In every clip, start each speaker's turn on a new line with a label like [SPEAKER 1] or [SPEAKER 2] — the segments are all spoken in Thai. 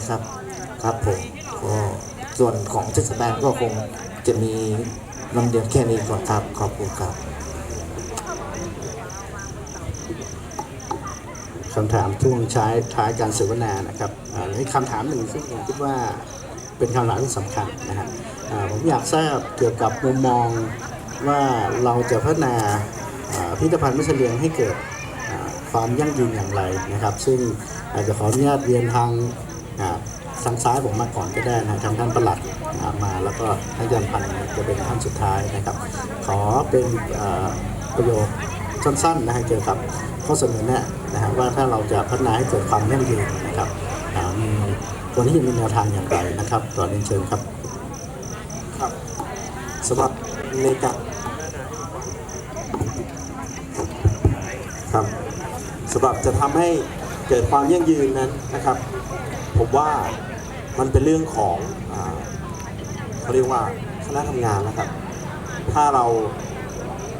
[SPEAKER 1] นะครับครับผมก็ส่วนของเทศบาลก็คงจะมีลำเดียวแค่นี้ก่อนครับขอบคุณครับ
[SPEAKER 2] คำถามช่วงท้ท้ายการเสวนานะครับอ่าในคำถามหนึ่งซึ่งผมคิดว่าเป็นคำถามที่สำคัญนะฮะผมอยากทราบเกี่ยวกับมุมมองว่าเราจะพัฒนาพิพิธภัณฑ์มิสเลียงให้เกิดความยั่งยืนอย่างไรนะครับ ซึ่งอาจจะขออนุญาตเรียนทาง ทางซ้ายผมมาก่อนก็ได้นะทางท่านประหลัดอ่ามาแล้วก็ท่านอาจารย์พันธ์จะเป็นท่านสุดท้ายนะครับ ขอเป็นอ่าประโยคสั้นๆนะฮะเกี่ยวกับข้อเสนอแนะนะฮะว่าถ้าเราจะพัฒนาให้เกิดความยั่งยืนนะครับอ่ามีวันนี้จะมีแนวทางอย่างไรนะครับต่อเรียนเชิญครับ
[SPEAKER 3] ครับสำหรับในการครับสำหรับจะทำให้เกิดความยั่งยืนนั้นนะครับ ผมว่า มันเป็นเรื่องของอเขาเรียกว่าคณะทำงานนะครับ ถ้าเรา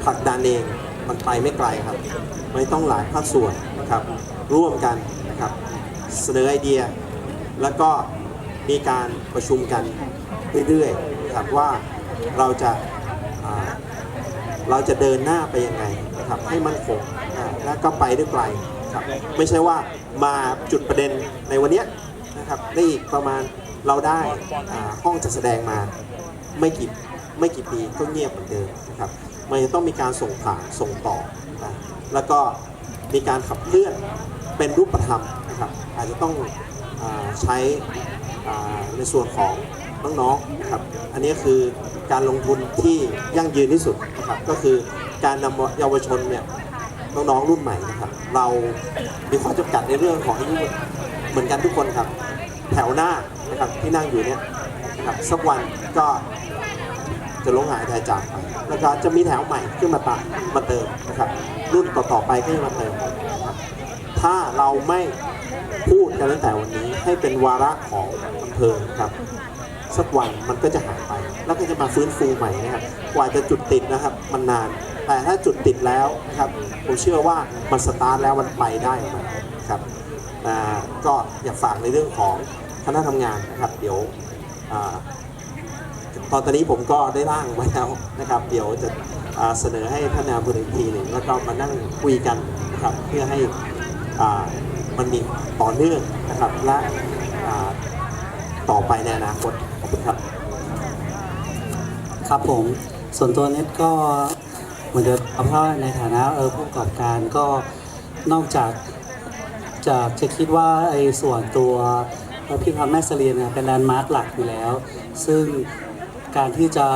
[SPEAKER 3] ผลักดันเองมันไปไม่ไกลครับ ไม่ต้องหลายภาคส่วนนะครับร่วมกันนะครับเสนอไอเดีย แล้วก็มีการประชุมกันเรื่อยๆนะครับว่าเราจะาเราจะเดินหน้าไปยังไงนะครับให้มันคงอ่าแล้วก็ไปได้ไกลครับไม่ใช่ว่ามาจุดประเด็นในวันนี้ นะครับได้อีกประมาณเราได้ห้องจัดแสดงมาไม่กี่ไม่กี่ปีก็เงียบเหมือนเดิมนะครับมันจะต้องมีการส่งผ่านส่งต่อนะแล้วก็มีการขับเคลื่อนเป็นรูปธรรมนะครับอาจจะต้องอใช้ในส่วนของน้องๆนะครับอันนี้คือการลงทุนที่ยั่งยืนที่สุดนะครับก็คือการนำเยาวชนเนี่ยน้องๆรุ่นใหม่นะครับ เรามีข้อจำกัดในเรื่องของอายุ เหมือนกันทุกคนครับ แถวหน้านะครับที่นั่งอยู่เนี่ยนะครับสักวันก็จะลงหายใจจากไปแล้วก็จะมีแถวใหม่ขึ้นมาตามมาเติมนะครับ รุ่นต่อๆไปก็จะมาเติมนะครับถ้าเราไม่พูดกันตั้งแต่วันนี้ให้เป็นวาระของอำเภอครับสักวันมันก็จะหายไป แล้วก็จะมาฟื้นฟูใหม่นะครับกว่าจะจุดติดนะครับ มันนาน แต่ถ้าจุดติดแล้วนะครับผมเชื่อว่ามันสตาร์ทแล้วมันไปได้ครับ อ่าก็อยากฝากในเรื่องของคณะทำงานนะครับเดี๋ยวอตอนตอนนี้ผมก็ได้ร่างไว้แล้วนะครับ เดี๋ยวจะเสนอให้ท่านนายอำเภออีกทีหนึ่งแล้วก็มานั่งคุยกันนะครับเพื่อให้มันมีต่อเนื่องนะครับและต่อไปในอนาคตขอบคุณครับ
[SPEAKER 4] ครับผมส่วนตัวเน็ตก็เหมือนเดิมเพราะในฐานะเออผู้ประกอบการก็นอกจาก จากจะคิดว่าไอ้ส่วนตัวพิพิธภัณฑ์แม่เสลียนเนี่ยเป็นแลนด์มาร์คหลักอยู่แล้ว ซึ่งการที่จะ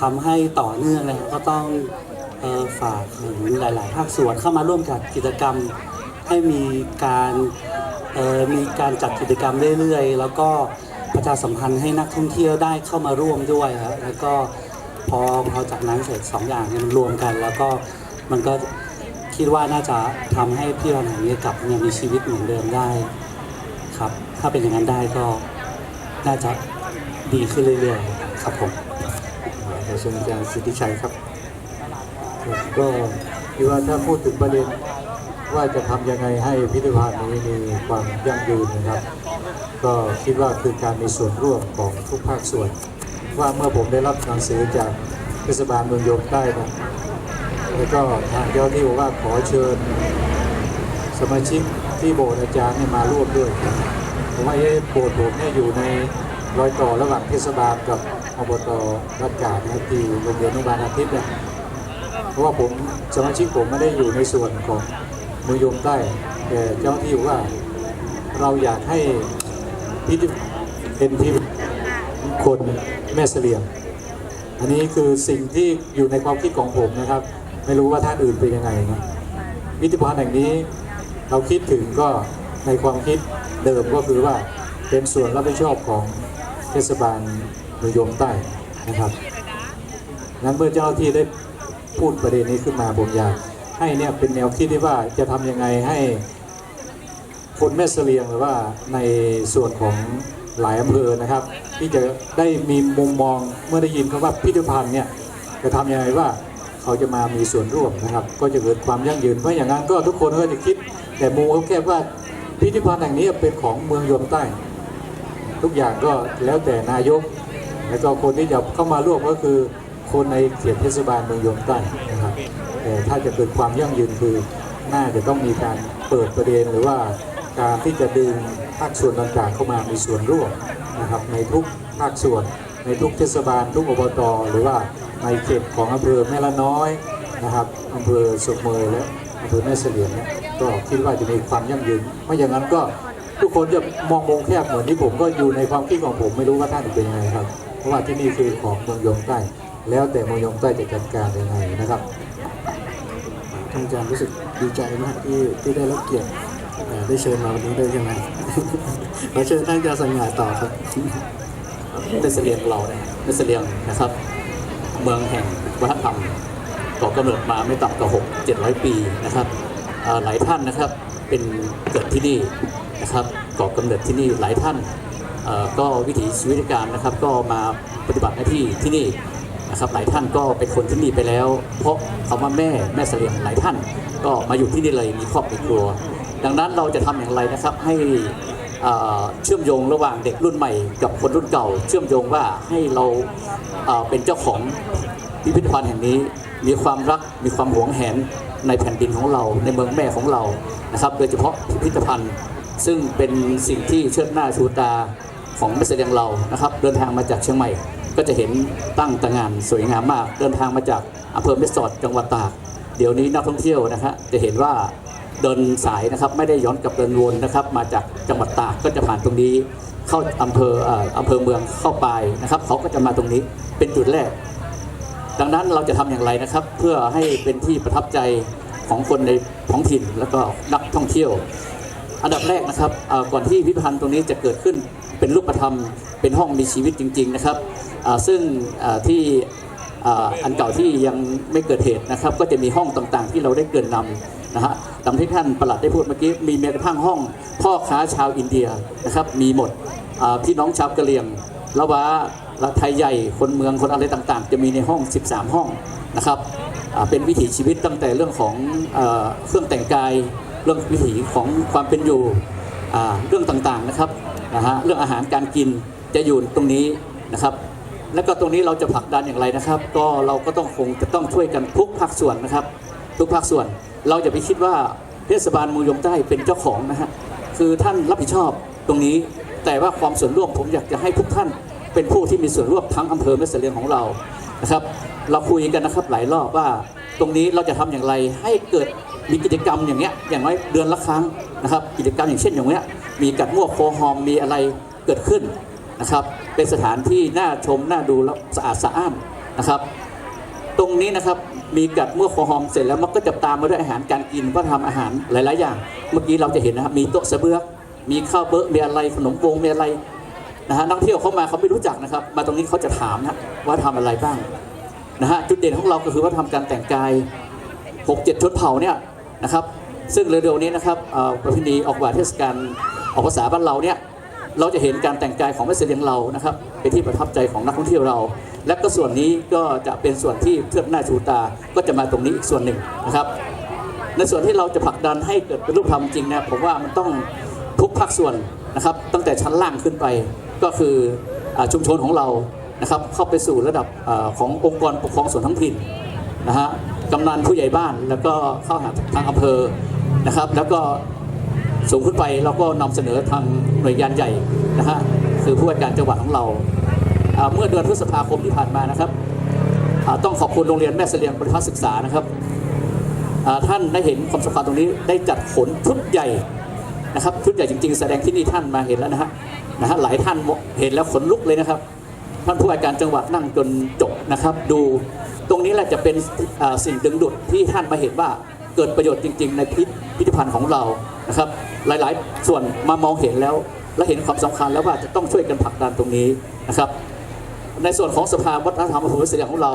[SPEAKER 4] ทำให้ต่อเนื่องเลยก็ต้องออฝากถึงหลาย ๆ ภาคส่วนเข้ามาร่วมกับกิจกรรมให้มีการมีการจัดกิจกรรมเรื่อย ๆ แล้วก็ประชาสัมพันธ์ให้นักท่องเที่ยวได้เข้ามาร่วมด้วยครับแล้วก็พอพอจากนั้นเสร็จสองอย่างมันรวมกัน แล้วก็มันก็ คิดว่าน่าจะทำให้พี่วันแห่งนี้กลับมามีชีวิตเหมือนเดิมได้ครับ ถ้าเป็นอย่างนั้นได้ก็น่าจะดีขึ้นเรื่อยๆครับผม
[SPEAKER 2] ขอเชิญอาจารย์สิทธิชัยครับก็คิดว่าถ้าพูดถึงประเด็นว่าจะทำยังไงให้พิพิธภัณฑ์นี้มีความยั่งยืนนะครับ ก็คิดว่าคือการมีส่วนร่วมของทุกภาคส่วน ว่าเมื่อผมได้รับหนังสือจากเทศบาลเมืองโยมใต้นะ แล้วก็ทางเจ้าที่บอกว่าขอเชิญ สมาชิกที่โบสถ์อาจารย์ให้มาร่วมด้วยผมว่าเอ๊ะโบสถ์ผมเนี่ยอยู่ในรอยต่อระหว่างเทศบาลกับอบตรัฐกาศนะที่โรงเรียนอนุบาลอาทิตย์เนี่ยเพราะว่าผมสมาชิกผมไม่ได้อยู่ในส่วนของมืองโยมใต้แต่เจ้าที่บอกว่าเราอยากให้พิธีเป็นที่คนแม่เสลียง อันนี้คือสิ่งที่อยู่ในความคิดของผมนะครับ ไม่รู้ว่าท่านอื่นเป็นยังไงนะพิพิธภัณฑ์แห่งนี้เราคิดถึงก็ในความคิดเดิมก็คือว่าเป็นส่วนรับผิดชอบของเทศบาลเมืองโยมใต้นะครับ นั้นเมื่อเจ้าที่ได้พูดประเด็นนี้ขึ้นมาผมอยากให้เนี่ยเป็นแนวคิดที่ว่าจะทำยังไงให้คนแม่เสลียงหรือว่าในส่วนของหลายอำเภอนะครับ ที่จะได้มีมุมมองเมื่อได้ยินคำว่าพิพิธภัณฑ์เนี่ยจะทำยังไงว่า เขาจะมามีส่วนร่วมนะครับ ก็จะเกิดความยั่งยืนเพราะอย่างนั้นก็ทุกคนก็จะคิด แต่มูเขาแค่ว่าพิพิธภัณฑ์แห่งนี้เป็นของเมืองยมใต้ ทุกอย่างก็แล้วแต่นายก แล้วก็คนที่จะเข้ามาร่วมก็คือคนในเขตเทศบาลเมืองยมใต้นะครับแต่ถ้าจะเกิดความยั่งยืนคือน่าจะต้องมีการเปิดประเด็นหรือว่าการที่จะดึงภาคส่วนต่างๆเข้ามามีส่วนร่วมนะครับในทุกภาคส่วนในทุกเทศบาลทุกอบตหรือว่า ในเขตของอำเภอแม่ละน้อยนะครับอำเภอสุเมยและอำเภอแม่เสลียงเนี่ยก็คิดว่าจะมีความยั่งยืนไม่อย่างนั้นก็ทุกคนจะมองวงแคบเหมือนที่ผมก็อยู่ในความคิดของผมไม่รู้ว่าท่านเป็นยังไงครับ เพราะว่าที่นี่คือของเมืองยงใต้ แล้วแต่เมืองยงใต้จะจัดการยังไงนะครับ
[SPEAKER 5] ท่างอาจารย์รู้สึกดีใจมากที่ที่ได้รับเกียรติได้เชิญมาวันนี้ด้วยใช่ไหมมาเชิญท่านอาจารย์สัญญาต่อครับ
[SPEAKER 6] เนสเลียงเราเนี่ยเนสเลียงนะครับ เมืองแห่งวัฒนธรรมก่อกำเนิดมาไม่ต่ำกว่าหกเจ็ดร้อยปีนะครับหลายท่านนะครับเป็นเกิดที่นี่นะครับก่อกำเนิดที่นี่หลายท่านก็วิถีชีวิตการนะครับก็มาปฏิบัติหน้าที่ที่นี่นะครับหลายท่านก็เป็นคนที่นี่ไปแล้ว เพราะคำว่าแม่แม่เสลียงหลายท่าน ก็มาอยู่ที่นี่เลยมีครอบมีครัว ดังนั้นเราจะทำอย่างไรนะครับให้ เชื่อมโยงระหว่างเด็กรุ่นใหม่กับคนรุ่นเก่า เชื่อมโยงว่าให้เราเอ่อเป็นเจ้าของพิพิธภัณฑ์แห่งนี้ มีความรักมีความหวงแหนในแผ่นดินของเราในเมืองแม่ของเรานะครับ โดยเฉพาะพิพิธภัณฑ์ ซึ่งเป็นสิ่งที่เชิดหน้าชูตาของแม่เสดงเรานะครับ เดินทางมาจากเชียงใหม่ ก็จะเห็นตั้งตระหงานสวยงามมาก เดินทางมาจากอำเภอแม่สอดจังหวัดตากเดี๋ยวนี้นักท่องเที่ยวนะฮะจะเห็นว่า เดินสายนะครับ ไม่ได้ย้อนกลับเดินวนนะครับ มาจากจังหวัดตากก็จะผ่านตรงนี้ เข้าอำเภออำเภอเมืองเข้าไปนะครับ เขาก็จะมาตรงนี้เป็นจุดแรก ดังนั้นเราจะทำอย่างไรนะครับ เพื่อให้เป็นที่ประทับใจของคนในท้องถิ่นแล้วก็นักท่องเที่ยว อันดับแรกนะครับก่อนที่พิพิธภัณฑ์ตรงนี้จะเกิดขึ้นเป็นรูปธรรมเป็นห้องมีชีวิตจริง ๆ นะครับซึ่งที่ อันเก่าที่ยังไม่เกิดเหตุนะครับ ก็จะมีห้องต่างๆ ที่เราได้เกินนำนะฮะตามที่ท่านประหลัดได้พูดเมื่อกี้มีแม้กระทั่งห้อง พ่อค้าชาวอินเดียนะครับมีหมดพี่น้องชาวกะเหรี่ยงละวะละไทยใหญ่คนเมืองคนอะไรต่างๆ จะมีในห้อง 13 ห้องนะครับเป็นวิถีชีวิตตั้งแต่เรื่องของเอ่อเครื่องแต่งกายเรื่องวิถีของความเป็นอยู่เรื่องต่างๆนะครับนะฮะเรื่องอาหารการกินจะอยู่ตรงนี้นะครับ แล้วก็ตรงนี้เราจะผลักดันอย่างไรนะครับ ก็เราก็ต้องคงจะต้องช่วยกันทุกภาคส่วนนะครับ ทุกภาคส่วนเราจะไปคิดว่าเทศบาลมืองใต้เป็นเจ้าของนะฮะคือท่านรับผิดชอบตรงนี้ แต่ว่าความส่วนร่วมผมอยากจะให้ทุกท่าน เป็นผู้ที่มีส่วนร่วมทั้งอำเภอแม่เสลียงของเรานะครับ เราคุยกันนะครับหลายรอบว่า ตรงนี้เราจะทำอย่างไรให้เกิดมีกิจกรรมอย่างเงี้ยอย่างน้อยเดือนละครั้งนะครับ กิจกรรมอย่างเช่นอย่างเงี้ยมีกัดมั่วโคฮอมมีอะไรเกิดขึ้น นะครับเป็นสถานที่น่าชมน่าดูแล้วสะอาดสะอ้านนะครับ ตรงนี้นะครับมีกัดมั่วโคฮอมเสร็จแล้วมันก็จะตามมาด้วยอาหารการกินว่าทำอาหารหลาย ๆ อย่าง เมื่อกี้เราจะเห็นนะครับมีโต๊ะเสบือกมีข้าวเบอะมีอะไรขนมวงมีอะไรนะฮะนักเที่ยวเข้ามาเขาไม่รู้จักนะครับ มาตรงนี้เขาจะถามนะว่าทำอะไรบ้างนะฮะจุดเด่นของเราก็คือว่าทำการแต่งกายหกเจ็ดชนเผ่าเนี่ยนะครับ ซึ่งเร็วๆนี้นะครับประเพณีออกบาเทศกาลออกภาษาบ้านเราเนี่ย เราจะเห็นการแต่งกายของแม่เสลียงเรานะครับเป็นที่ประทับใจของนักท่องเที่ยวเรา และก็ส่วนนี้ก็จะเป็นส่วนที่เทิดหน้าชูตาก็จะมาตรงนี้อีกส่วนหนึ่งนะครับ ในส่วนที่เราจะผลักดันให้เกิดเป็นรูปธรรมจริงนะผมว่ามันต้องทุกภาคส่วนนะครับ ตั้งแต่ชั้นล่างขึ้นไปก็คืออชุมชนของเรานะครับ เข้าไปสู่ระดับอขององค์กรปกครองส่วนท้องถิ่นนะฮะกำนันผู้ใหญ่บ้านแล้วก็เข้าหาทางอำเภอนะครับ แล้วก็ สูงขึ้นไปเราก็นำเสนอทางหน่วยงานใหญ่นะฮะคือผู้ว่าการจังหวัดของเราเมื่อเดือนพฤษภาคมที่ผ่านมานะครับต้องขอบคุณโรงเรียนแม่เสลียงบริพัศึกษานะครับท่านได้เห็นความสำคัญตรงนี้ได้จัดขนชุดใหญ่นะครับชุดใหญ่จริงๆ แสดงที่นี่ท่านมาเห็นแล้วนะฮะนะฮะหลายท่านเห็นแล้วขนลุกเลยนะครับท่านผู้ว่าการจังหวัดนั่งจนจบนะครับ ดูตรงนี้แหละจะเป็นสิ่งดึงดูดที่ท่านมาเห็นว่าเกิดประโยชน์จริง ๆ ในพิพิธภัณฑ์ของเรานะครับ หลายๆ ส่วนมามองเห็นแล้ว และเห็นความสำคัญแล้วว่าจะต้องช่วยกันผลักดันตรงนี้นะครับ ในส่วนของสภาวัฒนธรรมอำเภอเสลียงของเรา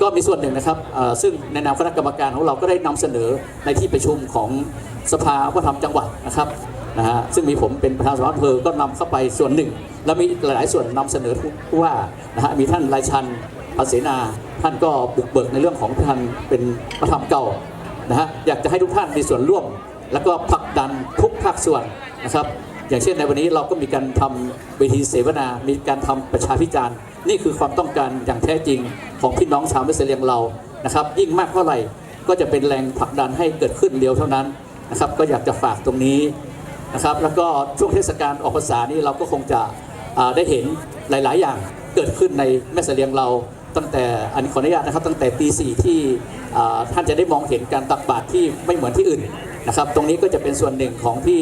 [SPEAKER 6] ก็มีส่วนหนึ่งนะครับซึ่งในนามคณะกรรมการของเราก็ได้นำเสนอในที่ประชุมของสภาวัฒนธรรมจังหวัดนะครับนะฮะซึ่งมีผมเป็นประธานสภาอำเภอก็นำเข้าไปส่วนหนึ่ง แล้วมีหลายๆส่วนนำเสนอผู้ว่านะฮะมีท่านรายชันภาษีนา ท่านก็บุกเบิกในเรื่องของท่านเป็นวัฒนธรรมเก่านะฮะอยากจะให้ทุกท่านมีส่วนร่วม แล้วก็ผลักดันทุกภาคส่วนนะครับ อย่างเช่นในวันนี้เราก็มีการทำเวทีเสวนา มีการทำประชาพิจารณ์ นี่คือความต้องการอย่างแท้จริงของพี่น้องชาวเมสเลียงเรานะครับ ยิ่งมากเท่าไหร่ก็จะเป็นแรงผลักดันให้เกิดขึ้นเร็วเท่านั้นนะครับก็อยากจะฝากตรงนี้นะครับ แล้วก็ช่วงเทศกาลออกพรรษานี้เราก็คงจะได้เห็นหลาย ๆ อย่างเกิดขึ้นในแม่เสลียงเราตั้งแต่อันนี้ขออนุญาตนะครับ ตั้งแต่ตีสี่ที่ท่านจะได้มองเห็นการตักบาตรที่ไม่เหมือนที่อื่นนะครับ ตรงนี้ก็จะเป็นส่วนหนึ่งของที่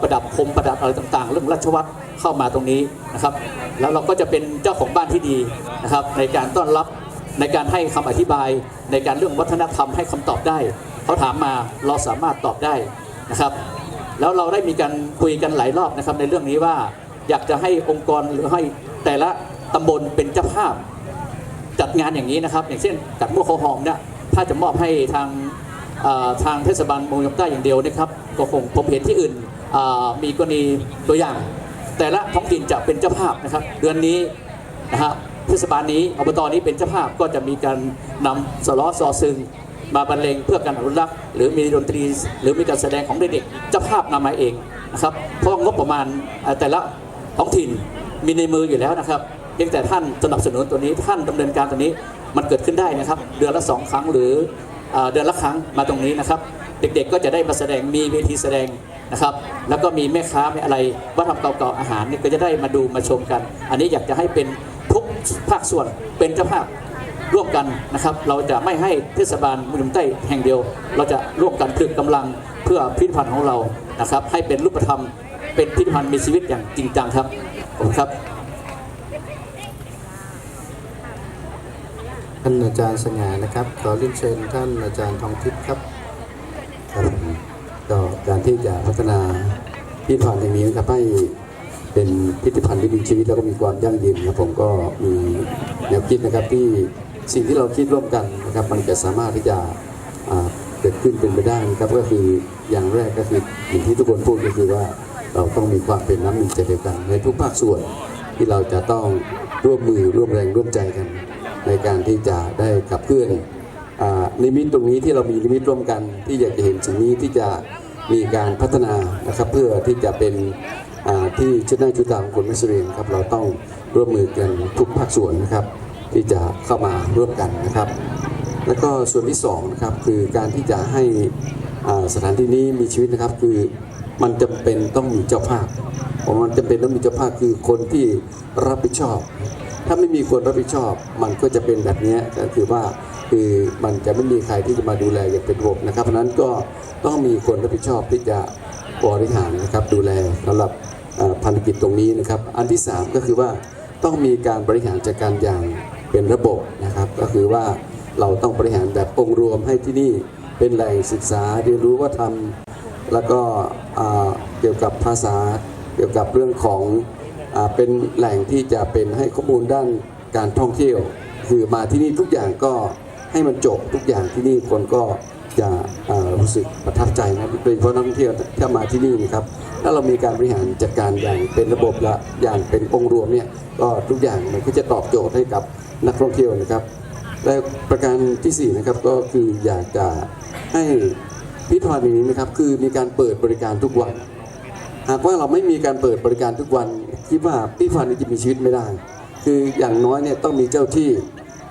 [SPEAKER 6] ประดับคมประดับอะไรต่างๆ เรื่องราชวัตรเข้ามาตรงนี้นะครับ แล้วเราก็จะเป็นเจ้าของบ้านที่ดีนะครับ ในการต้อนรับในการให้คำอธิบาย ในการเรื่องวัฒนธรรมให้คำตอบได้เขาถามมาเราสามารถตอบได้นะครับ แล้วเราได้มีการคุยกันหลายรอบนะครับในเรื่องนี้ว่าอยากจะให้องค์กรหรือให้แต่ละตำบลเป็นเจ้าภาพจัดงานอย่างนี้นะครับ อย่างเช่นกัดมั่วโคหอมเนี่ยถ้าจะมอบให้ทาง ทางเทศบาลเมืองยมใต้อย่างเดียวนะครับ ก็คงผมเห็นที่อื่นมีกรณีตัวอย่าง แต่ละท้องถิ่นจะเป็นเจ้าภาพนะครับ เดือนนี้นะครับเทศบาลนี้อบตนี้เป็นเจ้าภาพก็จะมีการนำสล้อซอซึงมาบรรเลงเพื่อการอนุรักษ์หรือมีดนตรี หรือมีการแสดงของเด็กๆเจ้าภาพนำมาเองนะครับเพราะงบประมาณแต่ละท้องถิ่นมีในมืออยู่แล้วนะครับเพียงแต่ท่านสนับสนุนตัวนี้ท่านดำเนินการตัวนี้มันเกิดขึ้นได้นะครับ เดือนละสองครั้งหรือ เดือนละครั้งมาตรงนี้นะครับ เด็กๆก็จะได้มาแสดงมีเวทีแสดงนะครับ แล้วก็มีแม่ค้ามีอะไรวัฒนธรรมเก่าๆอาหารนี่ก็จะได้มาดูมาชมกัน อันนี้อยากจะให้เป็นทุกภาคส่วนเป็นเจ้าภาพร่วมกันนะครับ เราจะไม่ให้เทศบาลมุมใต้แห่งเดียว เราจะร่วมกันผลึกกำลังเพื่อพิพิธภัณฑ์ของเรานะครับ ให้เป็นรูปธรรมเป็นพิพิธภัณฑ์มีชีวิตอย่างจริงจังครับผมครับ
[SPEAKER 5] ท่านอาจารย์สง่านะครับ ขอเรียนเชิญท่านอาจารย์ทองทิพย์ครับ
[SPEAKER 7] ครับก็การที่จะพัฒนาพิพิธภัณฑ์แห่งนี้นะครับให้เป็นพิพิธภัณฑ์ที่มีชีวิตแล้วก็มีความยั่งยืนนะครับผมก็มีแนวคิดนะครับที่สิ่งที่เราคิดร่วมกันนะครับมันจะสามารถที่จะเกิดขึ้นเป็นไปได้นะครับก็คืออย่างแรกก็คืออย่างที่ทุกคนพูดก็คือว่าเราต้องมีความเป็นน้ำหนึ่งใจเดียวกัน ในทุกภาคส่วนที่เราจะต้องร่วมมือร่วมแรงร่วมใจกัน ในการที่จะได้ขับเคลื่อนนิมิตตรงนี้ที่เรามีนิมิตร่วมกัน ที่อยากจะเห็นสิ่งนี้ที่จะมีการพัฒนานะครับเพื่อที่จะเป็นที่ชุดหน้าชุดตาของคนไม่เสรียงครับเราต้องร่วมมือกันทุกภาคส่วนนะครับ ที่จะเข้ามาร่วมกันนะครับ แล้วก็ส่วนที่สองนะครับคือการที่จะให้สถานที่นี้มีชีวิตนะครับคือมันจำเป็นต้องมีเจ้าภาพเพราะมันจำเป็นต้องมีเจ้าภาพคือคนที่รับผิดชอบ ถ้าไม่มีคนรับผิดชอบ มันก็จะเป็นแบบนี้ก็คือว่าคือมันจะไม่มีใครที่จะมาดูแลอย่างเป็นระบบนะครับเพราะนั้นก็ต้องมีคนรับผิดชอบที่จะบริหารนะครับดูแลสำหรับเอ่อภารกิจตรงนี้นะครับ อันที่สามก็คือว่าต้องมีการบริหารจัดการอย่างเป็นระบบนะครับ ก็คือว่าเราต้องบริหารแบบองค์รวมให้ที่นี่เป็นแหล่งศึกษาเรียนรู้ว่าทำแล้วก็เกี่ยวกับภาษาเกี่ยวกับเรื่องของ เป็นแหล่งที่จะเป็นให้ข้อมูลด้านการท่องเที่ยว คือมาที่นี่ทุกอย่างก็ให้มันจบทุกอย่างที่นี่คนก็จะรู้สึกประทับใจนะโดยเฉพาะนักท่องเที่ยวถ้ามาที่นี่นะครับ ถ้าเรามีการบริหารจัดการอย่างเป็นระบบและอย่างเป็นองค์รวมเนี่ยก็ทุกอย่างมันก็จะตอบโจทย์ให้กับนักท่องเที่ยวนะครับ และประการที่สี่นะครับก็คืออยากจะให้พิธภัณฑ์นี้นะครับคือมีการเปิดบริการทุกวัน หากว่าเราไม่มีการเปิดบริการทุกวันคิดว่าพิพิธภัณฑ์นี้จะมีชีวิตไม่ได้ คืออย่างน้อยเนี่ยต้องมีเจ้าที่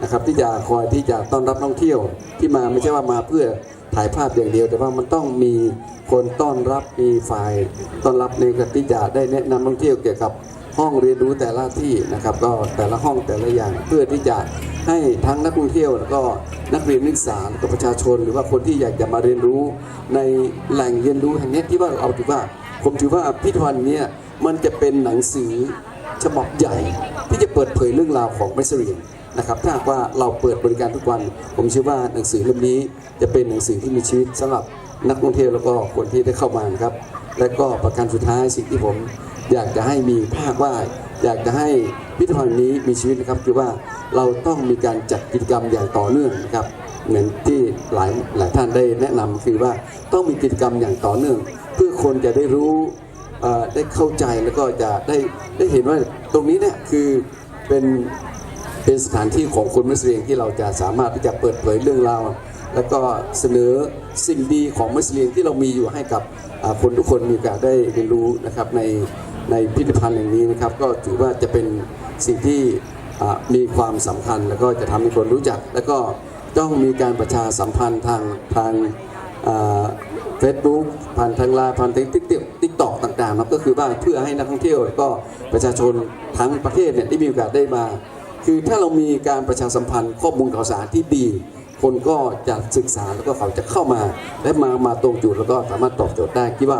[SPEAKER 7] นะครับที่จะคอยที่จะต้อนรับนักท่องเที่ยวที่มาไม่ใช่ว่ามาเพื่อถ่ายภาพอย่างเดียว แต่ว่ามันต้องมีคนต้อนรับมีฝ่ายต้อนรับในการที่จะได้แนะนำนักท่องเที่ยวเกี่ยวกับห้องเรียนรู้แต่ละที่นะครับ ก็แต่ละห้องแต่ละอย่างเพื่อที่จะให้ทั้งนักท่องเที่ยวแล้วก็นักเรียนนักศึกษาแล้วประชาชน หรือว่าคนที่อยากจะมาเรียนรู้ในแหล่งเรียนรู้แห่งนี้ที่ว่าเอาถือว่า ผมถือว่าพิพิธภัณฑ์เนี้มันจะเป็นหนังสือฉบับใหญ่ที่จะเปิดเผยเรื่องราวของไมสเรียนนะครับถ้าหากว่าเราเปิดบริการทุกวัน ผมเชื่อว่าหนังสือเล่มนี้จะเป็นหนังสือที่มีชีวิตสำหรับนักท่องเที่ยวแล้วก็คนที่ได้เข้ามานะครับ และก็ประการสุดท้ายสิ่งที่ผมอยากจะให้มีภาคว่าอยากจะให้พิพิธภัณฑ์นี้มีชีวิตนะครับคือว่าเราต้องมีการจัดกิจกรรมอย่างต่อเนื่องนะครับเหมือนที่หลายหลายท่านได้แนะนำคือว่าต้องมีกิจกรรมอย่างต่อเนื่อง เพื่อคนจะได้รู้ได้เข้าใจแล้วก็จะได้ได้เห็นว่าตรงนี้เนี่ยคือเป็นเป็นสถานที่ของคนมุสลิมที่เราจะสามารถที่จะเปิดเผยเรื่องราวแล้วก็เสนอสิ่งดีของมัสลิมที่เรามีอยู่ให้กับคนทุกคนมีโอกาสได้เรียนรู้นะครับในในพิพิธภัณฑ์แห่งนี้นะครับ ก็ถือว่าจะเป็นสิ่งที่มีความสำคัญแล้วก็จะทำให้คนรู้จัก แล้วก็ต้องมีการประชาสัมพันธ์ทางทาง เฟซบุ๊กผ่านทางไลน์ผ่านทางติ๊กติ๊กตอกต่างๆนาะก็คือว่าเพื่อให้นักท่องเที่ยว ก็ประชาชนทั้งประเทศเนี่ยได้มีโอกาสได้มา คือถ้าเรามีการประชาสัมพันธ์ข้อมูลข่าวสารที่ดี คนก็จะศึกษาแล้วก็เขาจะเข้ามา และมามาตรงจุดแล้วก็สามารถตอบโจทย์ได้คิดว่า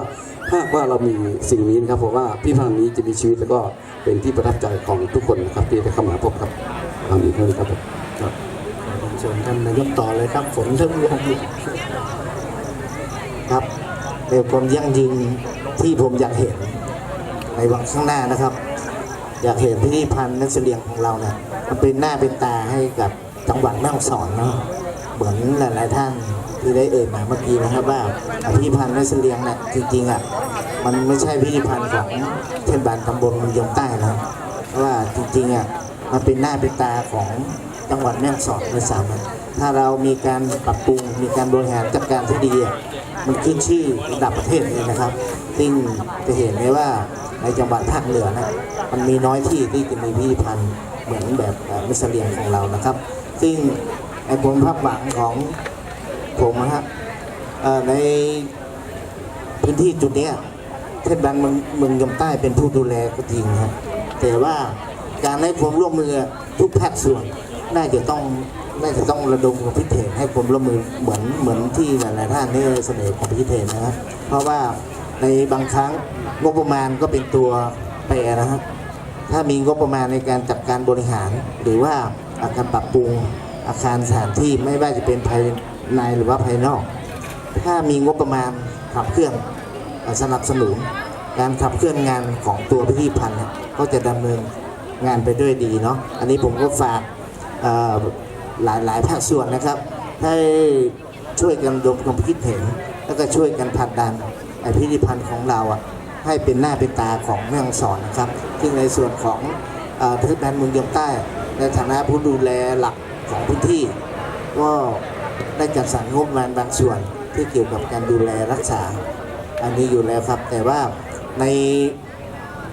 [SPEAKER 7] ถ้าว่าเรามีสิ่งนี้นะครับผมว่าพิพิธภัณฑ์นี้จะมีชีวิตแล้วก็เป็นที่ประทับใจของทุกคนนะครับที่ได้เข้ามาพบครับความมีเท่านี้ครับผม
[SPEAKER 5] ครับขอเชิญท่านนายกต่อเลยครับฝนเริ่มลงอยู่
[SPEAKER 1] ครับเป็นความยั่งยืนที่ผมอยากเห็นในวันข้างหน้านะครับ อยากเห็นพิพิธภัณฑ์นักเสลียงของเราเนี่ยมันเป็นหน้าเป็นตาให้กับจังหวัดแม่ฮ่องสอนเนาะเหมือนหลายๆท่านที่ได้เอ่ยมาเมื่อกี้นะครับว่าพิพิธภัณฑ์นักเสลียงเนี่ยจริงๆอะมันไม่ใช่พิพิธภัณฑ์ของเทศบาลตำบลมืองยงใต้นะเพราะว่าจริงๆอะมันเป็นหน้าเป็นตาของจังหวัดแม่ฮ่องสอนด้วยซ้ำถ้าเรามีการปรับปรุงมีการบริหารจัดการที่ดีอะ มันขึ้นชื่อระดับประเทศเลยนะครับ ซึ่งจะเห็นได้ว่าในจังหวัดภาคเหนือนะมันมีน้อยที่ที่จะมีพิพิธภัณฑ์เหมือนแบบมิสเลียงของเรานะครับ ซึ่งในผลภาพหวังของผมนะฮะเอ่อในพื้นที่จุดนี้เทศบาลเมืองเมืองยมใต้เป็นผู้ดูแลก็จริงครับแต่ว่าการให้ความร่วมมือทุกภาคส่วนน่าจะต้อง น่าจะต้องระดมความคิดเห็นให้ความร่วมมือเหมือนเหมือนที่หลายๆท่านได้เสนอความคิดเห็นนะครับ เพราะว่าในบางครั้งงบประมาณก็เป็นตัวแปรนะครับ ถ้ามีงบประมาณในการจัดการบริหาร หรือว่าอาการปรับปรุงอาคารสถานที่ไม่ว่าจะเป็นภายในหรือว่าภายนอก ถ้ามีงบประมาณขับเคลื่อนสนับสนุน การขับเคลื่อนงานของตัวพิพิธภัณฑ์ก็จะดำเนินงานไปด้วยดีเนาะอันนี้ผมก็ฝาก หลายหลายภาคส่วนนะครับ ให้ช่วยกันรวมความคิดเห็น แล้วก็ช่วยกันผลักดันไอพิพิธภัณฑ์ของเราอะให้เป็นหน้าเป็นตาของแม่ฮ่องสอนนะครับ ซึ่งในส่วนของเทศบาลเมืองยียงใต้ ในฐานะผู้ดูแลหลักของพื้นที่ ก็ได้จัดสรรงบประมาณบางส่วนที่เกี่ยวกับการดูแลรักษา อันนี้อยู่แล้วครับ แต่ว่าใน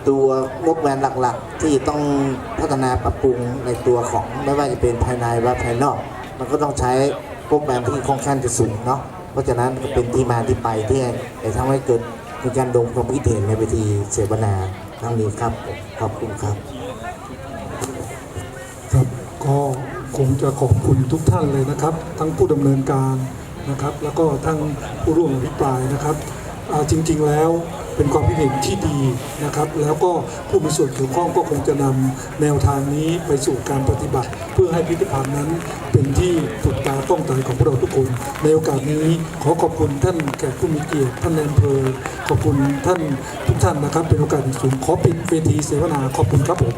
[SPEAKER 1] ตัวงบประมาณหลักๆ ที่ต้องพัฒนาปรับปรุงในตัวของไม่ว่าจะเป็นภายในว่าภายนอก มันก็ต้องใช้งบประมาณที่ค่อนข้างจะสูงเนาะเพราะฉะนั้นก็เป็นที่มาที่ไปที่ให้ทำให้เกิดมีการดมความคิดเห็นในเวทีเสวนาครั้งนี้ครับขอบคุณครับ
[SPEAKER 8] ครับก็คงจะขอบคุณทุกท่านเลยนะครับ ทั้งผู้ดำเนินการนะครับ แล้วก็ทั้งผู้ร่วมอภิปรายนะครับจริง ๆแล้ว เป็นความคิดเห็นที่ดีนะครับ แล้วก็ผู้มีส่วนเกี่ยวข้องก็คงจะนำแนวทางนี้ไปสู่การปฏิบัติ เพื่อให้พิพิธภัณฑ์นั้นเป็นที่ถูกตาต้องใจของพวกเราทุกคน ในโอกาสนี้ขอขอบคุณท่านแขกผู้มีเกียรติท่านนายอำเภอขอบคุณท่านทุกท่านนะครับ เป็นโอกาสสูงขอปิดเวทีเสวนาขอบคุณครับผม